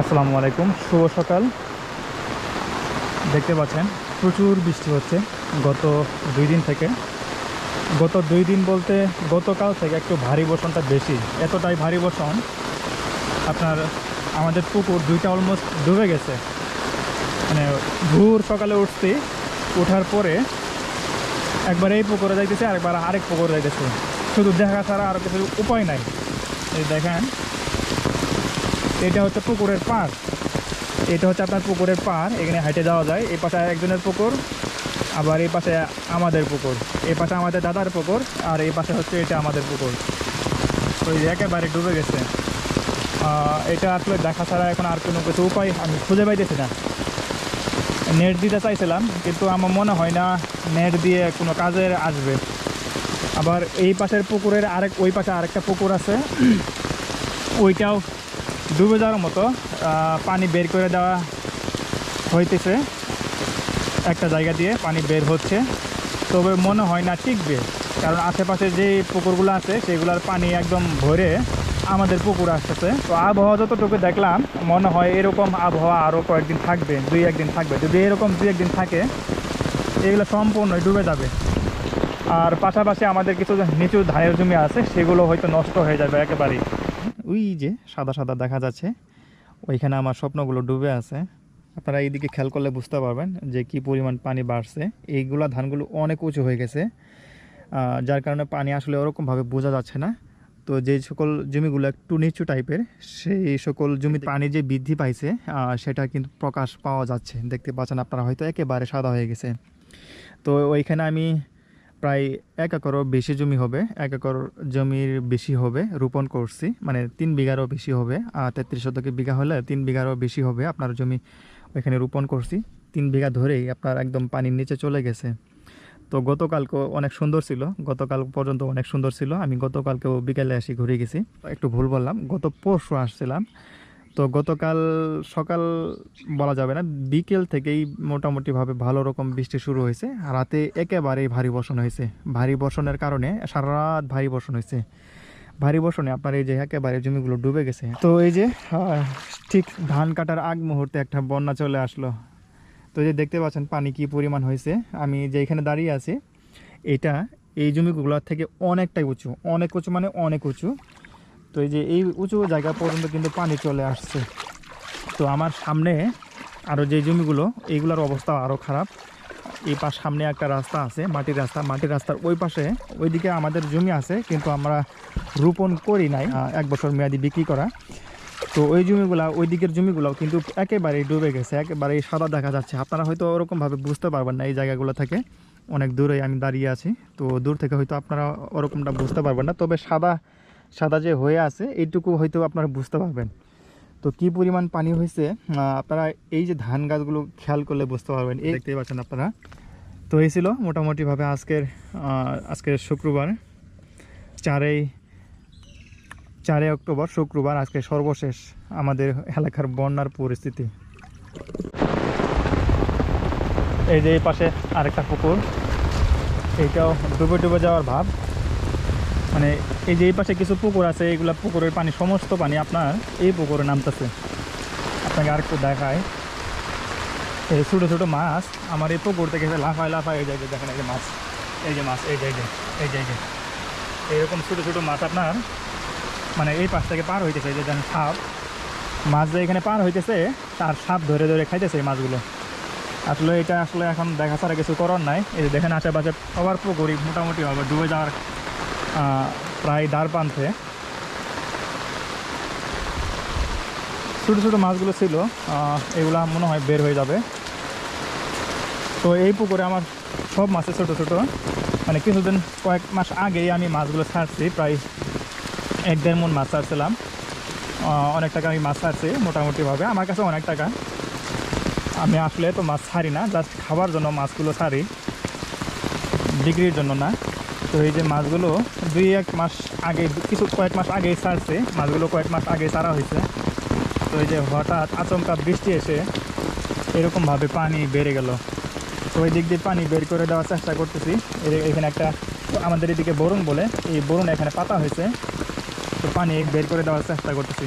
আসসালামু আলাইকুম, শুভ সকাল। দেখতে পাচ্ছেন, প্রচুর বৃষ্টি হচ্ছে গত দুই দিন থেকে। গত দুই দিন বলতে গতকাল থেকে একটু ভারী বর্ষণটা বেশি, এতটাই ভারী বর্ষণ। আপনার আমাদের পুকুর দুইটা অলমোস্ট ডুবে গেছে। মানে ভোর সকালে উঠছি ওঠার পরে একবার এই পুকুরে যাইতেছে, আরেকবার আরেক পুকুরে যাইতেছে। শুধু দেখা ছাড়া আর কিছু উপায় নাই। এই দেখেন এটা হচ্ছে পুকুরের পার এটা হচ্ছে আপনার পুকুরের পার এখানে হাইটে যাওয়া যায়। এই পাশে একজনের পুকুর, আবার এই পাশে আমাদের পুকুর। এই পাশে আমাদের দাদার পুকুর, আর এই পাশে হচ্ছে এটা আমাদের পুকুর। ওই একেবারে ডুবে গেছে। এটা আসলে দেখা ছাড়া এখন আর কোনো কিছু উপায় আমি খুঁজে পাইতেছি না। নেট দিতে চাইছিলাম, কিন্তু আমার মনে হয় না নেট দিয়ে কোনো কাজের আসবে। আবার এই পাশের পুকুরের আরেক, ওই পাশে আরেকটা পুকুর আছে। ওইটাও ডুবে যাওয়ার মতো পানি বের করে দেওয়া হইতেছে। একটা জায়গা দিয়ে পানি বের হচ্ছে। তবে মনে হয় না টিকবে, কারণ আশেপাশে যে পুকুরগুলো আছে, সেগুলোর পানি একদম ভরে আমাদের পুকুর আসতেছে। তো আবহাওয়া যতটুকু দেখলাম, মনে হয় এরকম আবহাওয়া আরও কয়েকদিন থাকবে, দুই একদিন থাকবে। যদি এরকম দুই একদিন থাকে, এগুলো সম্পূর্ণই ডুবে যাবে। আর পাশাপাশি আমাদের কিছু নিচু ধানের জমি আছে, সেগুলো হয়তো নষ্ট হয়ে যাবে একেবারেই। ওই যে সাদা সাদা দেখা যাচ্ছে, ওইখানে আমার স্বপ্নগুলো ডুবে আছে। আপনারা এইদিকে খেয়াল করলে বুঝতে পারবেন যে কি পরিমাণ পানি বাড়ছে। এইগুলা ধানগুলো অনেক উঁচু হয়ে গেছে যার কারণে পানি আসলে ওরকমভাবে বোঝা যাচ্ছে না। তো যে সকল জমিগুলো একটু নিচু টাইপের, সেই সকল জমিতে পানি যে বৃদ্ধি পাইছে সেটা কিন্তু প্রকাশ পাওয়া যাচ্ছে। দেখতে পাচ্ছেন আপনারা হয়তো একেবারে সাদা হয়ে গেছে। তো ওইখানে আমি প্রায় এক একরও বেশি জমি হবে, এক একর জমির বেশি হবে রোপণ করছি মানে তিন বিঘারও বেশি হবে তেত্রিশ শতকে বিঘা হলে তিন বিঘারও বেশি হবে আপনার জমি ওইখানে রোপণ করছি। তিন বিঘা ধরেই আপনার একদম পানির নিচে চলে গেছে। তো গতকালকেও অনেক সুন্দর ছিল, গতকাল পর্যন্ত অনেক সুন্দর ছিল, আমি গতকালকেও বিকেলে এসে ঘুরে গেছি। একটু ভুল বললাম, গত পরশু আসছিলাম তো গতকাল সকাল বলা যাবে না, বিকেল থেকেই মোটামুটিভাবে ভালো রকম বৃষ্টি শুরু হয়েছে। রাতে একেবারেই ভারী বর্ষণ হয়েছে। ভারী বর্ষণের কারণে সারা রাত ভারী বর্ষণ হয়েছে। ভারী বর্ষণে আপনার এই যে একেবারে জমিগুলো ডুবে গেছে। তো এই যে ঠিক ধান কাটার আগ মুহূর্তে একটা বন্যা চলে আসলো। তো যে দেখতে পাচ্ছেন পানি কি পরিমাণ হয়েছে। আমি যেখানে দাঁড়িয়ে আছি, এটা এই জমিগুলোর থেকে অনেকটাই উঁচু। অনেক উঁচু মানে অনেক উঁচু। তো এই যে এই উঁচু জায়গা পর্যন্ত কিন্তু পানি চলে আসছে। তো আমার সামনে আরও যে জমিগুলো, এইগুলোর অবস্থা আরও খারাপ। এই পাশ সামনে একটা রাস্তা আছে, মাটির রাস্তা। মাটির রাস্তার ওই পাশে ওইদিকে আমাদের জমি আছে, কিন্তু আমরা রোপণ করি নাই এক বছর মেয়াদি বিক্রি করা। তো ওই জমিগুলা, ওই দিকের জমিগুলোও কিন্তু একেবারেই ডুবে গেছে, একেবারেই সাদা দেখা যাচ্ছে। আপনারা হয়তো ওরকমভাবে বুঝতে পারবেন না এই জায়গাগুলো থেকে। অনেক দূরে আমি দাঁড়িয়ে আছি, তো দূর থেকে হয়তো আপনারা ওরকমটা বুঝতে পারবেন না। তবে সাদা সাদা যে হয়ে আছে, এইটুকু হয়তো আপনারা বুঝতে পারবেন। তো কি পরিমাণ পানি হয়েছে আপনারা এই যে ধান গাছগুলো খেয়াল করলে বুঝতে পারবেন। এই দেখতেই পাচ্ছেন আপনারা। তো এই ছিল মোটামুটিভাবে আজকের আজকের শুক্রবার, চারই চারই অক্টোবর শুক্রবার, আজকে সর্বশেষ আমাদের এলাকার বন্যার পরিস্থিতি। এই যে এই পাশে আরেকটা পুকুর, এইটাও ডুবে ডুবে যাওয়ার ভাব। মানে এই যে এই পাশে কিছু পুকুর আছে এইগুলা পুকুরের পানি, সমস্ত পানি আপনার এই পুকুরে নামতেছে। আপনাকে আরেকটু দেখায় এই ছোটো ছোটো মাছ, আমার এই পুকুর থেকে লাফায় লাফায় এই জায়গায় দেখেন এই যে মাছ, এই যে মাছ, এই যে এই যে এই যে এইরকম ছোটো ছোটো মাছ আপনার মানে এই পাশ থেকে পার হইতেছে, এই যে যেন সাপ। মাছ যে এখানে পার হইতেছে, তার সাপ ধরে ধরে খাইতেছে এই মাছগুলো। আসলে এটা আসলে এখন দেখা ছাড়া কিছু করার নাই। এই যে দেখেন আশেপাশে সবার পুকুরই মোটামুটি হবে ডুবে যাওয়ার প্রায় দ্বার প্রান্তে ছোটো ছোটো মাছগুলো ছিল এগুলা মনে হয় বের হয়ে যাবে। তো এই পুকুরে আমার সব মাছে ছোট ছোট। মানে কিছুদিন কয়েক মাস আগেই আমি মাছগুলো ছাড়ছি, প্রায় এক দেড় মন মাছ ছাড়ছিলাম। অনেক টাকা আমি মাছ ছাড়ছি মোটামুটিভাবে, আমার কাছে অনেক টাকা। আমি আসলে তো মাছ ছাড়ি না জাস্ট খাবার জন্য মাছগুলো ছাড়ি। বিক্রির জন্য না। তো এই যে মাছগুলো দুই এক মাস আগে, কিছু কয়েক মাস আগেই ছাড়ছে, মাছগুলো কয়েক মাস আগে ছাড়া হয়েছে। তো এই যে হঠাৎ আচমকা বৃষ্টি এসে এরকমভাবে পানি বেড়ে গেল। তো ওই দিক দিয়ে পানি বের করে দেওয়ার চেষ্টা করতেছি। এখানে একটা আমাদের এদিকে বরুণ বলে, এই বরুণ এখানে পাতা হয়েছে। তো পানি বের করে দেওয়ার চেষ্টা করতেছি।